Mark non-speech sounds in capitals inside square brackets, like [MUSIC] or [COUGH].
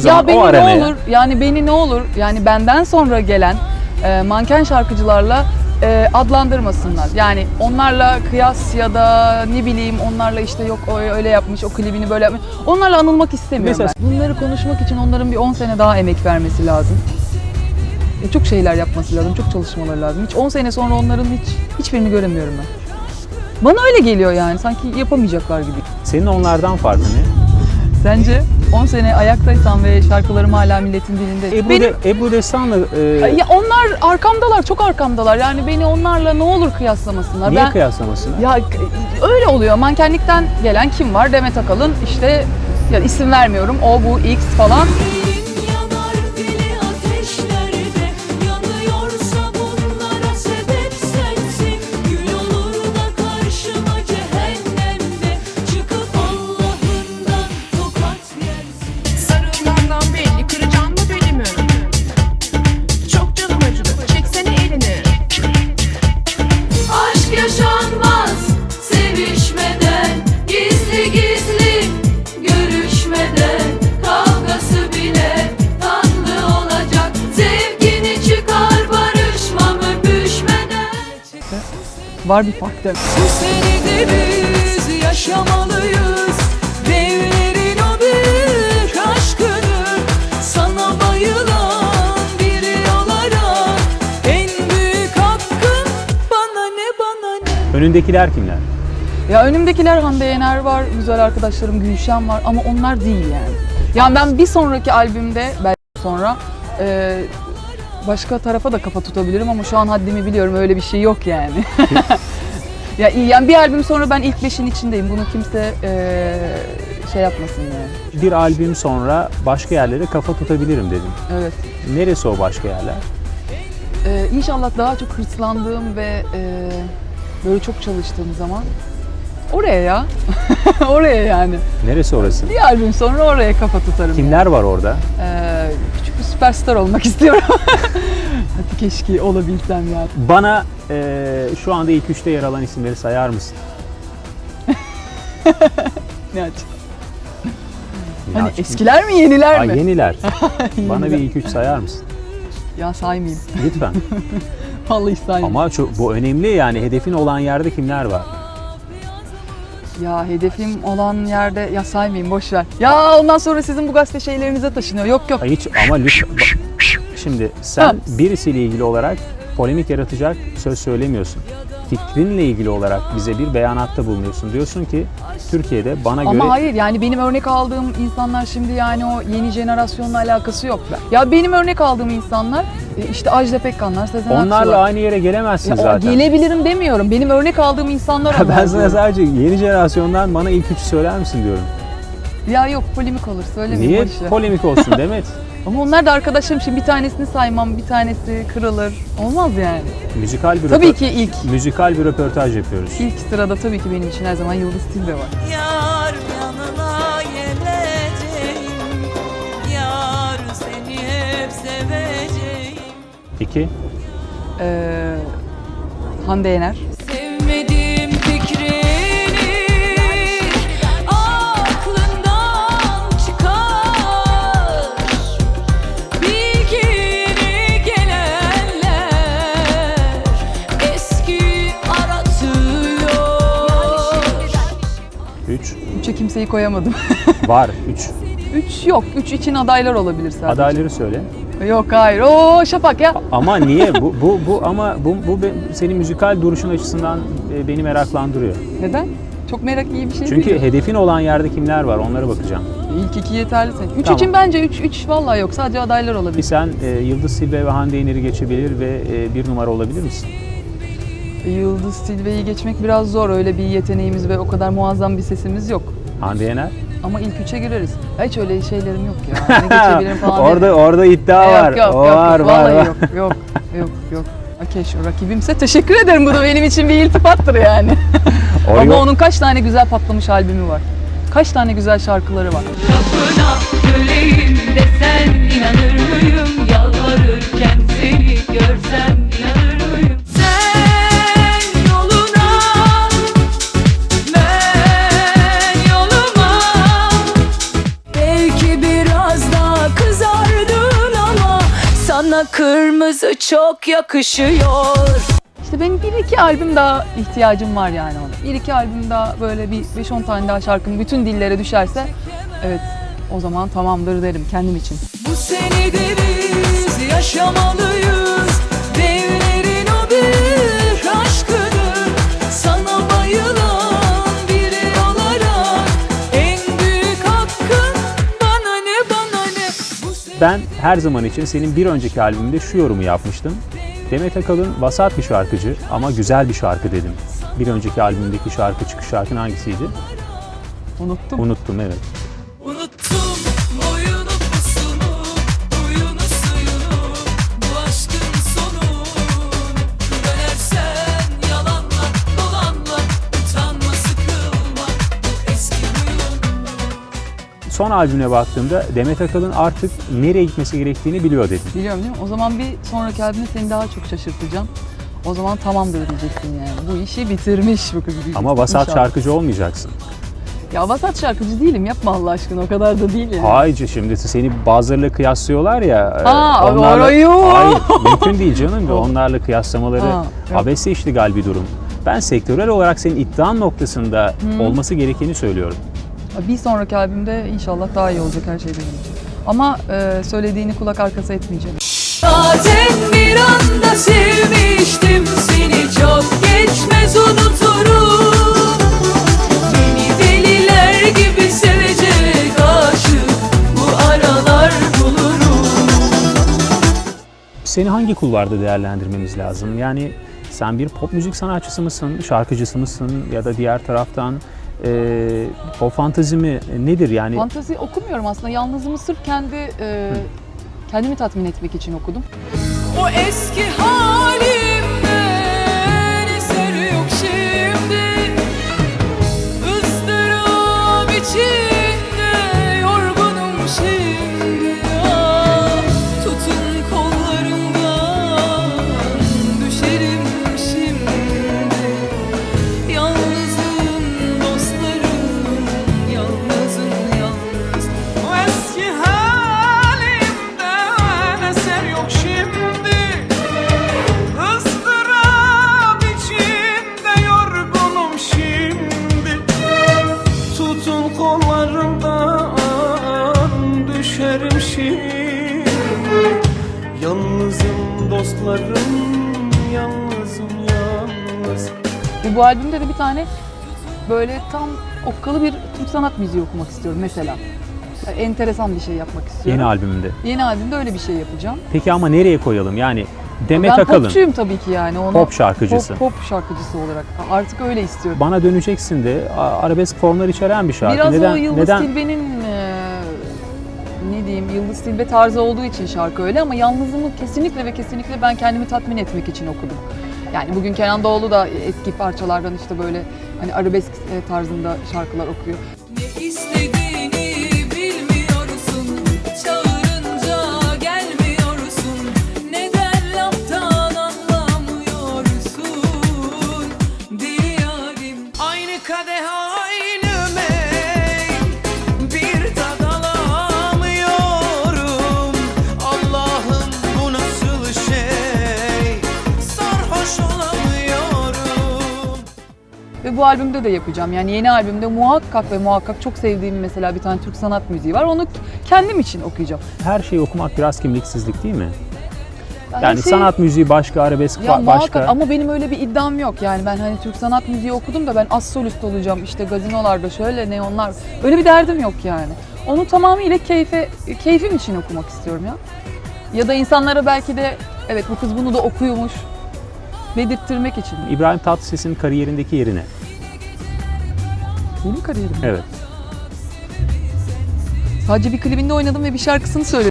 zaman Ya beni o ne arenaya olur yani beni ne olur yani benden sonra gelen e, manken şarkıcılarla e, adlandırmasınlar. Yani onlarla kıyas ya da ne bileyim onlarla işte yok o öyle yapmış o klibini böyle yapmış. Onlarla anılmak istemiyorum Mesela- ben. Bunları konuşmak için onların bir 10 sene daha emek vermesi lazım. E, çok şeyler yapması lazım, çok çalışmaları lazım. Hiç 10 sene sonra onların hiç hiçbirini göremiyorum ben. Bana öyle geliyor yani sanki yapamayacaklar gibi. senin onlardan farkı ne? Sence 10 sene ayaktaysan ve şarkılarım hala milletin dilinde. Ebru, Benim de, Ebru Destan'la e, Ya onlar arkamdalar, çok arkamdalar. Yani beni onlarla ne olur kıyaslamasınlar. niye ben kıyaslamasın? ya öyle oluyor. Mankenlikten gelen kim var? Demet Akalın işte ya isim vermiyorum. O bu X falan. Var bir faktör. Bu senede biz yaşamalıyız Devlerin o büyük aşkını Sana bayılan biri olarak En büyük hakkın bana ne bana ne Önündekiler kimler? Ya önümdekiler Hande Yener var, güzel arkadaşlarım Gülşen var ama onlar değil yani. Yani ben bir sonraki albümde belki sonra e, başka tarafa da kafa tutabilirim ama şu an haddimi biliyorum öyle bir şey yok yani. [LAUGHS] ya iyi yani bir albüm sonra ben ilk beşin içindeyim. Bunu kimse e, şey yapmasın yani. Bir albüm sonra başka yerlere kafa tutabilirim dedim. Evet. Neresi o başka yerler? Ee, inşallah daha çok hırslandığım ve e, böyle çok çalıştığım zaman oraya ya. [LAUGHS] oraya yani. Neresi orası? Bir albüm sonra oraya kafa tutarım. Kimler var orada? Ee, süperstar olmak [LAUGHS] istiyorum. Hadi keşke olabilsem ya. Bana e, şu anda ilk üçte yer alan isimleri sayar mısın? [LAUGHS] Ne aç? Hani çünkü- eskiler mi yeniler Aa, mi? yeniler. [LAUGHS] Bana bir ilk üç sayar mısın? Ya saymayayım. Lütfen. Vallahi saymayayım. Ama çok, bu önemli yani hedefin olan yerde kimler var? Ya hedefim olan yerde ya saymayayım boş ver. Ya ondan sonra sizin bu gazete şeylerinize taşınıyor. Yok yok. Ay Hiç ama lütfen. bak, Şimdi sen Ha. birisiyle ilgili olarak polemik yaratacak söz söylemiyorsun. Fikrinle ilgili olarak bize bir beyanatta bulunuyorsun. Diyorsun ki Türkiye'de bana Ama göre hayır yani benim örnek aldığım insanlar şimdi yani o yeni jenerasyonla alakası yok. Ya benim örnek aldığım insanlar işte Ajda Pekkanlar, Sezen onlarla Aksu'lar. aynı yere gelemezsin Ya o zaten. Gelebilirim demiyorum. Benim örnek aldığım insanlar [LAUGHS] onlar. ben sana sadece yeni jenerasyondan bana ilk üçü söyler misin diyorum. Ya yok polemik olur söylemeyeyim Niye boş ver. polemik olsun Demet? [LAUGHS] Ama onlar da arkadaşlarım şimdi bir tanesini saymam, bir tanesi kırılır. Olmaz yani. müzikal bir Tabii ki ilk. müzikal bir röportaj yapıyoruz. İlk sırada tabii ki benim için her zaman Yıldız Tilbe var. Yar İki. Ee, Hande Yener. Sevmediğim fikrini aklından çıkar Bilgini gelenler eski aratıyor Üç. Üçe kimseyi koyamadım. [LAUGHS] Var. Üç. Üç yok. Üç için adaylar olabilir sadece. Adayları söyle. Yok hayır. Oo Şafak ya. Ama niye? [LAUGHS] Bu bu bu ama bu bu senin müzikal duruşun açısından e, beni meraklandırıyor. Neden? Çok merak iyi bir şey Çünkü değil. hedefin olan yerde kimler var onlara bakacağım. İlk iki yeterli senin. Üç Tamam. için bence üç, üç vallahi yok. Sadece adaylar olabilir. sen e, Yıldız Silve ve Hande Yener'i geçebilir ve e, bir numara olabilir misin? Yıldız Tilbe'yi geçmek biraz zor. Öyle bir yeteneğimiz ve o kadar muazzam bir sesimiz yok. Hande Yener? Ama ilk üçe gireriz. Ya Hiç öyle şeylerim yok ya. [LAUGHS] Ne geçebilirim falan. orada dedim. orada iddia Yok, var. Yok o yok var yok. var. Vallahi var. yok yok yok yok. Okey şu rakibimse teşekkür ederim. Bu da benim için bir iltifattır yani. [LAUGHS] Ama onun kaç tane güzel patlamış albümü var. Kaç tane güzel şarkıları var. Kapına kırmızı çok yakışıyor İşte benim bir iki albüm daha ihtiyacım var yani ona. Bir iki albüm daha böyle bir 5-10 tane daha şarkım bütün dillere düşerse evet o zaman tamamdır derim kendim için. Bu seni deriz yaşamalıyız Devlerin o bir Ben her zaman için senin bir önceki albümünde şu yorumu yapmıştım. Demet Akalın vasat bir şarkıcı ama güzel bir şarkı dedim. Bir önceki albümdeki şarkı çıkış şarkın hangisiydi? Unuttum. Unuttum evet. Son albümüne baktığımda Demet Akalın artık nereye gitmesi gerektiğini biliyor dedim. Biliyorum değil mi? O zaman bir sonraki albümde seni daha çok şaşırtacağım. O zaman tamamdır diyeceksin yani. Bu işi bitirmiş bu kız. Ama vasat İnşallah. şarkıcı olmayacaksın. Ya vasat şarkıcı değilim yapma Allah aşkına o kadar da değil yani. Hayır şimdi seni bazılarıyla kıyaslıyorlar ya. e, Ha, orayı- Hayır mümkün değil canım ve [LAUGHS] onlarla kıyaslamaları Ha, yok. abese iştigal bir durum. Ben sektörel olarak senin iddian noktasında olması gerekeni söylüyorum. Bir sonraki albümde inşallah daha iyi olacak her şey benim için. Ama e, söylediğini kulak arkası etmeyeceğim. Zaten bir anda sevmiştim seni Çok geçmez unuturum Beni deliler gibi sevecek aşık Bu aralar bulurum Seni hangi kulvarda değerlendirmemiz lazım? Yani sen bir pop müzik sanatçısı mısın, şarkıcısı mısın ya da diğer taraftan e, pop fantezi mi nedir yani? Fantezi okumuyorum aslında. Yalnızımı sırf kendi e, kendimi tatmin etmek için okudum. O eski halimden şimdi Yalnızım dostlarım yalnızım yalnız bu albümde de bir tane böyle tam okkalı bir Türk sanat müziği okumak istiyorum mesela. Yani enteresan bir şey yapmak istiyorum. Yeni albümünde. Yeni albümde öyle bir şey yapacağım. Peki ama nereye koyalım? Yani Demet ben Akalın popçuyum tabii ki yani. Onu, pop şarkıcısı. Pop, pop şarkıcısı olarak. Artık öyle istiyorum. Bana döneceksin de arabesk formlar içeren bir şarkı. Biraz neden o Yıldız neden Tilbe'nin e, ne diyeyim Yıldız Tilbe tarzı olduğu için şarkı öyle ama yalnızımı kesinlikle ve kesinlikle ben kendimi tatmin etmek için okudum. Yani bugün Kenan Doğulu da eski parçalardan işte böyle hani arabesk e, tarzında şarkılar okuyor. Ne istediğini bilmiyorsun Çağırınca gelmiyorsun Neden laftan anlamıyorsun Deli yarim Aynı kadeh Ve bu albümde de yapacağım. Yani yeni albümde muhakkak ve muhakkak çok sevdiğim mesela bir tane Türk sanat müziği var. Onu kendim için okuyacağım. her şeyi okumak biraz kimliksizlik değil mi? Yani şey- sanat müziği başka, arabesk Ya muhakkak başka. ama benim öyle bir iddiam yok. Yani ben hani Türk sanat müziği okudum da ben az solist olacağım. İşte gazinolarda şöyle neonlar. Öyle bir derdim yok yani. Onu tamamıyla keyfe, keyfim için okumak istiyorum ya. Ya da insanlara belki de evet bu kız bunu da okuyormuş dedirttirmek için. İbrahim Tatlıses'in kariyerindeki yerine. Benim kariyerim. Evet. Sadece bir klibinde oynadım ve bir şarkısını söyledim.